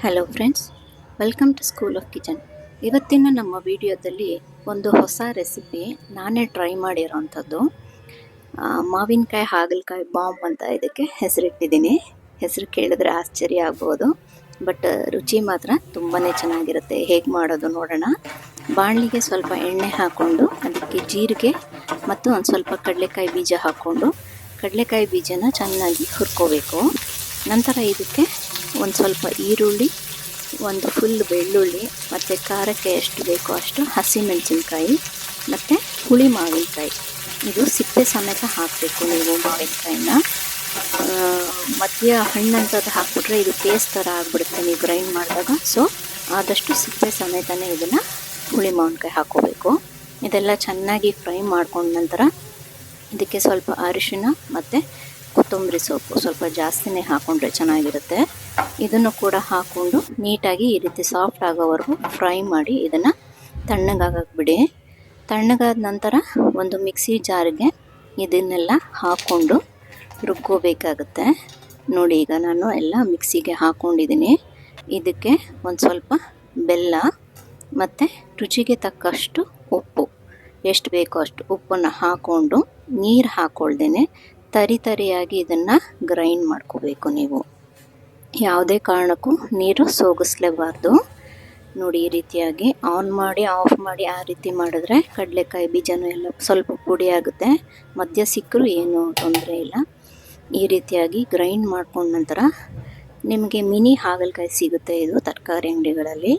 Hello friends welcome to school of kitchen ಇವತ್ತಿನ ನಮ್ಮ ವಿಡಿಯೋದಲ್ಲಿ ಒಂದು ಹೊಸ ರೆಸಿಪಿ ನಾನೇ ಟ್ರೈ ಮಾಡಿರೋವಂಥದ್ದು ಮಾವಿನಕಾಯಿ ಹಾಗಲಕಾಯಿ ಬಾಂಬ್ ಅಂತ ಇದಕ್ಕೆ ಹೆಸರಿಟ್ಟಿದ್ದೀನಿ. ಹೆಸರು ಕೇಳಿದ್ರೆ ಆಶ್ಚರ್ಯ ಆಗ್ಬೋದು ಬಟ್ ರುಚಿ ಮಾತ್ರ ತುಂಬಾ ಚೆನ್ನಾಗಿರುತ್ತೆ. ಹೇಗೆ ಮಾಡೋದು ನೋಡೋಣ. ಬಾಣಲಿಗೆ ಸ್ವಲ್ಪ ಎಣ್ಣೆ ಹಾಕ್ಕೊಂಡು ಅದಕ್ಕೆ ಜೀರಿಗೆ ಮತ್ತು ಒಂದು ಸ್ವಲ್ಪ ಕಡಲೆಕಾಯಿ ಬೀಜ ಹಾಕ್ಕೊಂಡು ಕಡಲೆಕಾಯಿ ಬೀಜನ ಚೆನ್ನಾಗಿ ಹುರ್ಕೋಬೇಕು. ನಂತರ ಇದಕ್ಕೆ ಒಂದು ಸ್ವಲ್ಪ ಈರುಳ್ಳಿ, ಒಂದು ಫುಲ್ ಬೆಳ್ಳುಳ್ಳಿ, ಮತ್ತು ಖಾರಕ್ಕೆ ಎಷ್ಟು ಬೇಕೋ ಅಷ್ಟು ಹಸಿಮೆಣಸಿನ್ಕಾಯಿ, ಮತ್ತು ಹುಳಿ ಮಾವಿನಕಾಯಿ. ಇದು ಸಿಪ್ಪೆ ಸಮೇತ ಹಾಕಬೇಕು ನೀವು ಮಾವಿನಕಾಯಿನ ಮಧ್ಯ ಹಣ್ಣಂಥದ್ದು ಹಾಕ್ಬಿಟ್ರೆ ಇದು ಪೇಸ್ಟ್ ಥರ ಆಗಿಬಿಡುತ್ತೆ ನೀವು ಗ್ರೈಂಡ್ ಮಾಡಿದಾಗ. ಸೊ ಆದಷ್ಟು ಸಿಪ್ಪೆ ಸಮೇತನೇ ಇದನ್ನು ಹುಳಿ ಮಾವಿನಕಾಯಿ ಹಾಕೋಬೇಕು ಇದೆಲ್ಲ ಚೆನ್ನಾಗಿ ಫ್ರೈ ಮಾಡ್ಕೊಂಡ ನಂತರ ಇದಕ್ಕೆ ಸ್ವಲ್ಪ ಅರಿಶಿನ ಮತ್ತು ಕೊತ್ತಂಬರಿ ಸೊಪ್ಪು ಸ್ವಲ್ಪ ಜಾಸ್ತಿನೇ ಹಾಕ್ಕೊಂಡ್ರೆ ಚೆನ್ನಾಗಿರುತ್ತೆ. ಇದನ್ನು ಕೂಡ ಹಾಕ್ಕೊಂಡು ನೀಟಾಗಿ ಈ ರೀತಿ ಸಾಫ್ಟ್ ಆಗೋವರೆಗೂ ಫ್ರೈ ಮಾಡಿ ಇದನ್ನು ತಣ್ಣಗಾಗಕ್ಕೆ ಬಿಡಿ ತಣ್ಣಗಾದ ನಂತರ ಒಂದು ಮಿಕ್ಸಿ ಜಾರಿಗೆ ಇದನ್ನೆಲ್ಲ ಹಾಕ್ಕೊಂಡು ರುಬ್ಕೋಬೇಕಾಗುತ್ತೆ. ನೋಡಿ ಈಗ ನಾನು ಎಲ್ಲ ಮಿಕ್ಸಿಗೆ ಹಾಕ್ಕೊಂಡಿದ್ದೀನಿ ಇದಕ್ಕೆ ಒಂದು ಸ್ವಲ್ಪ ಬೆಲ್ಲ ಮತ್ತು ರುಚಿಗೆ ತಕ್ಕಷ್ಟು ಉಪ್ಪು. ಎಷ್ಟು ಬೇಕೋ ಅಷ್ಟು ಉಪ್ಪನ್ನು ಹಾಕ್ಕೊಂಡು ನೀರು ಹಾಕ್ಕೊಳ್ದೇನೆ ತರಿ ತರಿಯಾಗಿ ಇದನ್ನು ಗ್ರೈಂಡ್ ಮಾಡ್ಕೋಬೇಕು ನೀವು. ಯಾವುದೇ ಕಾರಣಕ್ಕೂ ನೀರು ಸೋಗಿಸ್ಲೇಬಾರ್ದು. ನೋಡಿ, ಈ ರೀತಿಯಾಗಿ ಆನ್ ಮಾಡಿ ಆಫ್ ಮಾಡಿ ಆ ರೀತಿ ಮಾಡಿದ್ರೆ ಕಡಲೆಕಾಯಿ ಬೀಜನೂ ಎಲ್ಲ ಸ್ವಲ್ಪ ಪುಡಿ ಆಗುತ್ತೆ. ಮಧ್ಯ ಸಿಕ್ಕರೂ ಏನೂ ತೊಂದರೆ ಇಲ್ಲ. ಈ ರೀತಿಯಾಗಿ ಗ್ರೈಂಡ್ ಮಾಡ್ಕೊಂಡ ನಂತರ ನಿಮಗೆ ಮಿನಿ ಹಾಗಲಕಾಯಿ ಸಿಗುತ್ತೆ ಇದು ತರಕಾರಿ ಅಂಗಡಿಗಳಲ್ಲಿ.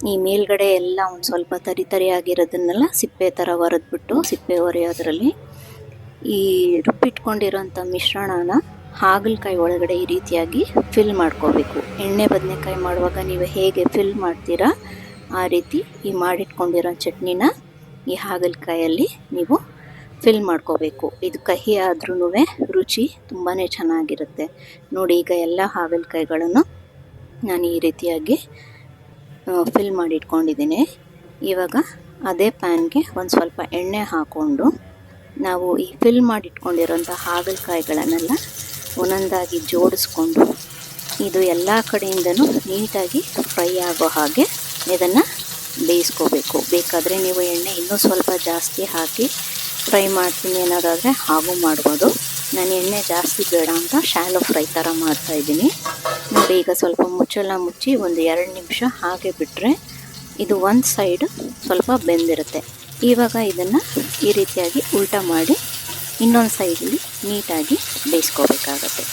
ಈ ಮೇಲ್ಗಡೆ ಎಲ್ಲ ಒಂದು ಸ್ವಲ್ಪ ತರಿ ತರಿಯಾಗಿರೋದನ್ನೆಲ್ಲ ಸಿಪ್ಪೆ ಥರ ಒರೆದ್ಬಿಟ್ಟು, ಸಿಪ್ಪೆ ಒರೆಯೋದ್ರಲ್ಲಿ ಈ ರುಬ್ಬಿಟ್ಕೊಂಡಿರೋಂಥ ಮಿಶ್ರಣನ ಹಾಗಲಕಾಯಿ ಒಳಗಡೆ ಈ ರೀತಿಯಾಗಿ ಫಿಲ್ ಮಾಡ್ಕೋಬೇಕು. ಎಣ್ಣೆ ಬದನೆಕಾಯಿ ಮಾಡುವಾಗ ನೀವು ಹೇಗೆ ಫಿಲ್ ಮಾಡ್ತೀರಾ, ಆ ರೀತಿ ಈ ಮಾಡಿಟ್ಕೊಂಡಿರೋ ಚಟ್ನಿನ ಈ ಹಾಗಲಕಾಯಲ್ಲಿ ನೀವು ಫಿಲ್ ಮಾಡ್ಕೋಬೇಕು. ಇದು ಕಹಿ ಆದ್ರೂ ರುಚಿ ತುಂಬಾ ಚೆನ್ನಾಗಿರುತ್ತೆ. ನೋಡಿ, ಈಗ ಎಲ್ಲ ಹಾಗಲಕಾಯಿಗಳನ್ನು ನಾನು ಈ ರೀತಿಯಾಗಿ ಫಿಲ್ ಮಾಡಿಟ್ಕೊಂಡಿದ್ದೀನಿ. ಇವಾಗ ಅದೇ ಪ್ಯಾನ್ಗೆ ಒಂದು ಸ್ವಲ್ಪ ಎಣ್ಣೆ ಹಾಕ್ಕೊಂಡು ನಾವು ಈ ಫಿಲ್ ಮಾಡಿಟ್ಕೊಂಡಿರೋಂಥ ಹಾಗಲಕಾಯಿಗಳನ್ನೆಲ್ಲ ಒಂದೊಂದಾಗಿ ಜೋಡಿಸ್ಕೊಂಡು ಇದು ಎಲ್ಲ ಕಡೆಯಿಂದನೂ ನೀಟಾಗಿ ಫ್ರೈ ಆಗೋ ಹಾಗೆ ಇದನ್ನು ಬೇಯಿಸ್ಕೋಬೇಕು. ಬೇಕಾದರೆ ನೀವು ಎಣ್ಣೆ ಇನ್ನೂ ಸ್ವಲ್ಪ ಜಾಸ್ತಿ ಹಾಕಿ ಫ್ರೈ ಮಾಡ್ತೀನಿ ಅನ್ನೋದಾದರೆ ಹಾಗೂ ಮಾಡ್ಬೋದು. ನಾನು ಎಣ್ಣೆ ಜಾಸ್ತಿ ಬೇಡ ಅಂತ ಶಾಲೋ ಫ್ರೈ ಥರ ಮಾಡ್ತಾಯಿದ್ದೀನಿ ನೋಡಿ ಈಗ ಸ್ವಲ್ಪ ಮುಚ್ಚಳ ಮುಚ್ಚಿ ಒಂದು ಎರಡು ನಿಮಿಷ ಹಾಗೆ ಬಿಟ್ಟರೆ ಇದು ಒಂದು ಸೈಡ್ ಸ್ವಲ್ಪ ಬೆಂದಿರುತ್ತೆ. ಇವಾಗ ಇದನ್ನು ಈ ರೀತಿಯಾಗಿ ಉಲ್ಟಾ ಮಾಡಿ ಇನ್ನೊಂದು ಸೈಡಲ್ಲಿ ನೀಟಾಗಿ ಬೇಯಿಸ್ಕೋಬೇಕಾಗತ್ತೆ.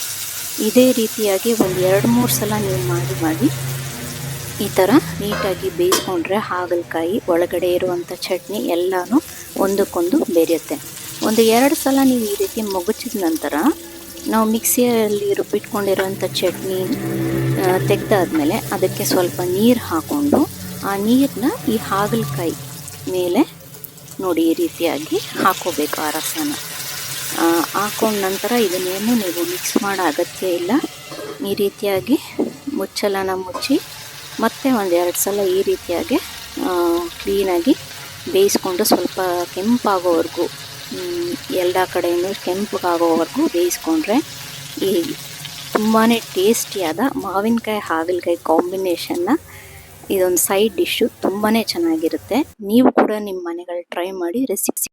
ಇದೇ ರೀತಿಯಾಗಿ ಒಂದು ಎರಡು ಮೂರು ಸಲ ನೀವು ಮಾಡಿ ಮಾಡಿ ಈ ಥರ ನೀಟಾಗಿ ಬೇಯಿಸ್ಕೊಂಡ್ರೆ ಹಾಗಲಕಾಯಿ ಒಳಗಡೆ ಇರುವಂಥ ಚಟ್ನಿ ಎಲ್ಲನೂ ಒಂದಕ್ಕೊಂದು ಬೆರೆಯುತ್ತೆ. ಒಂದು ಎರಡು ಸಲ ನೀವು ಈ ರೀತಿ ಮುಗುಚಿದ ನಂತರ ನಾವು ಮಿಕ್ಸಿಯಲ್ಲಿ ರುಬ್ಬಿಟ್ಕೊಂಡಿರುವಂಥ ಚಟ್ನಿ ತೆಗೆದಾದ್ಮೇಲೆ ಅದಕ್ಕೆ ಸ್ವಲ್ಪ ನೀರು ಹಾಕ್ಕೊಂಡು ಆ ನೀರನ್ನ ಈ ಹಾಗಲಕಾಯಿ ಮೇಲೆ ನೋಡಿ ಈ ರೀತಿಯಾಗಿ ಹಾಕೋಬೇಕು ಆ ರಸನ. ಹಾಕೊಂಡ ನಂತರ ಇದನ್ನೇನು ನೀವು ಮಿಕ್ಸ್ ಮಾಡೋ ಅಗತ್ಯ ಇಲ್ಲ. ಈ ರೀತಿಯಾಗಿ ಮುಚ್ಚಲನ ಮುಚ್ಚಿ ಮತ್ತೆ ಒಂದು ಎರಡು ಸಲ ಈ ರೀತಿಯಾಗಿ ಕ್ಲೀನಾಗಿ ಬೇಯಿಸ್ಕೊಂಡು ಸ್ವಲ್ಪ ಕೆಂಪಾಗೋವರೆಗೂ ಎಲ್ಲ ಕಡೆಯೂ ಕೆಂಪಗಾಗೋವರೆಗೂ ಬೇಯಿಸ್ಕೊಂಡ್ರೆ ಈ ತುಂಬಾ ಟೇಸ್ಟಿಯಾದ ಮಾವಿನಕಾಯಿ ಹಾಗಲಕಾಯಿ ಕಾಂಬಿನೇಷನ್ನ ಇದೊಂದು ಸೈಡ್ ಡಿಶ್ಶು ತುಂಬಾ ಚೆನ್ನಾಗಿರುತ್ತೆ. ನೀವು ಕೂಡ ನಿಮ್ಮ ಮನೆಗಳಲ್ಲಿ ಟ್ರೈ ಮಾಡಿ ರೆಸಿಪಿ